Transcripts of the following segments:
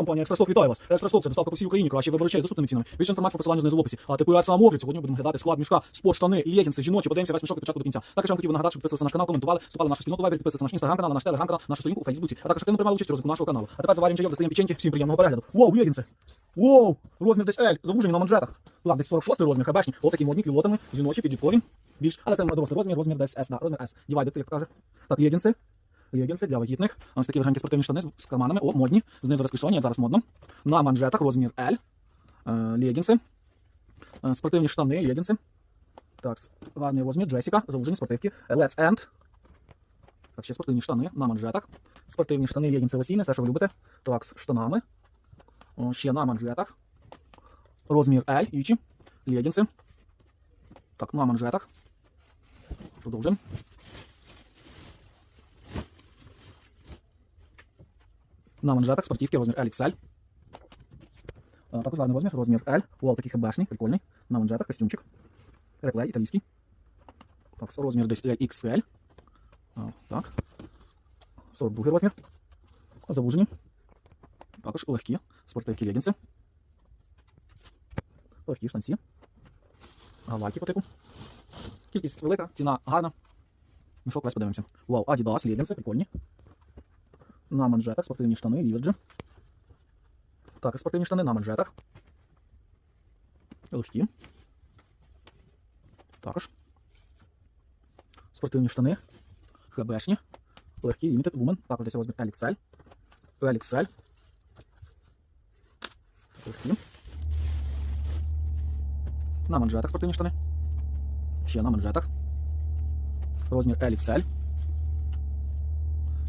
Компанія Експрес вітаю вас. Експрес це доставка по всій Україні. Краще виборчай з доступними цінами. Більше інформації по посиланню знизу в описі. А я сам огляд. Сьогодні будемо глядати склад мішка, спорт, штани, легінси, жіночі. Подивимося весь мішок від початку до кінця. Також вам хотів нагадати, щоб підписалися на наш канал, коментували, вступали в нашу спільноту Viber, підписалися на наш інстаграм канал, на наш телеграм канал, нашу сторінку у Фейсбуці. А також активно приймали участь у розвитку нашого каналу. А тепер заварюємо чайок, достаємо печеньки. Всім приємного перегляду. Вау, легінси. Вау, розмір десь L, завужені на манжетах. Так, десь 46 розмір, хабешні. Ось такі модні кілотами, жіночі, підліткові. Більш, але це дорослий розмір, розмір десь S, да, розмір S. Дівайдер, як каже. Так, легінси. Легінси для вагітних. Ось такі легенькі спортивні штани з- карманами. О, модні. Знизу розклішені, як зараз модно. На манжетах розмір L. Е, Легінси. Е, Спортивні штани, легінси. Так, гарний розмір, Джесіка, завужені спортивки. Let's End. Так, ще спортивні штани на манжетах. Спортивні штани, легінси весільні, все, що ви любите. Так, штанами. О, на манжетах. Розмір L, ічі. Легінси. Так, на манжетах. Продовжуємо. На манжетах спортивки розмір LXL. А, Також гарний розмір, розмір L. Вау, такий хебешний, прикольний. На манжетах, костюмчик. Реплей італійський. Так, розмір десь XL. Так. 42 розмір. Завужені. Також легкі. Спортивки легінси. Легкі штанці. Гавайки по типу. Кількість велика, ціна гарна. Мішок весь подивимося. Вау, Adidas, легінси, прикольні. На манжетах спортивні штани, ліверджі. Так, спортивні штани на манжетах. Легкі. Також. Спортивні штани. ХБшні. Легкі, Limited Woman. Також десь розмір LXL. LXL. Легкі. На манжетах спортивні штани. Ще на манжетах. Розмір LXL.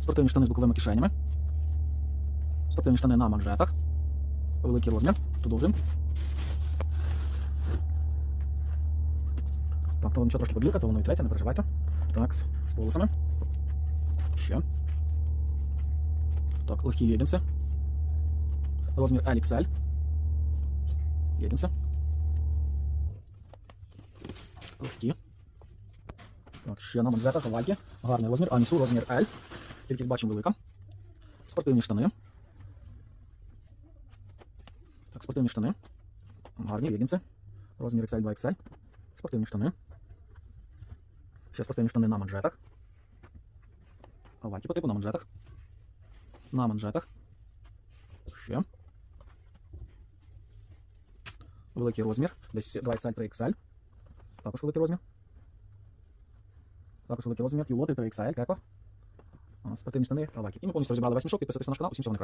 Спортивні штани з боковими кишенями. Спортивні штани на манжетах. Великий розмір. Продовжуємо. Так, то нічого трошки побілка, то воно відтреться, не переживайте. Так, з, з полосами. Ще. Так, легкі легінси. Розмір LXL. Легінси. Легкі. Так, ще на манжетах, гавайки. Гарний розмір. Анісу, розмір L. Кількість бачимо велика. Спортивні штани. Так, спортивні штани. Гарні легінси. Розмір XL 2XL. Спортивні штани. Ще спортивні штани на манжетах. Гавайки по типу на манжетах. На манжетах. Ще. Великий розмір. Десь 2XL 3XL. Також великий розмір. Також великий розмір. Кілоти 3XL, теко. А, Спортивні штани, гавайки. І ми повністю розібрали весь мішок. Підписуйтесь на наш канал. Усім всього найкраще.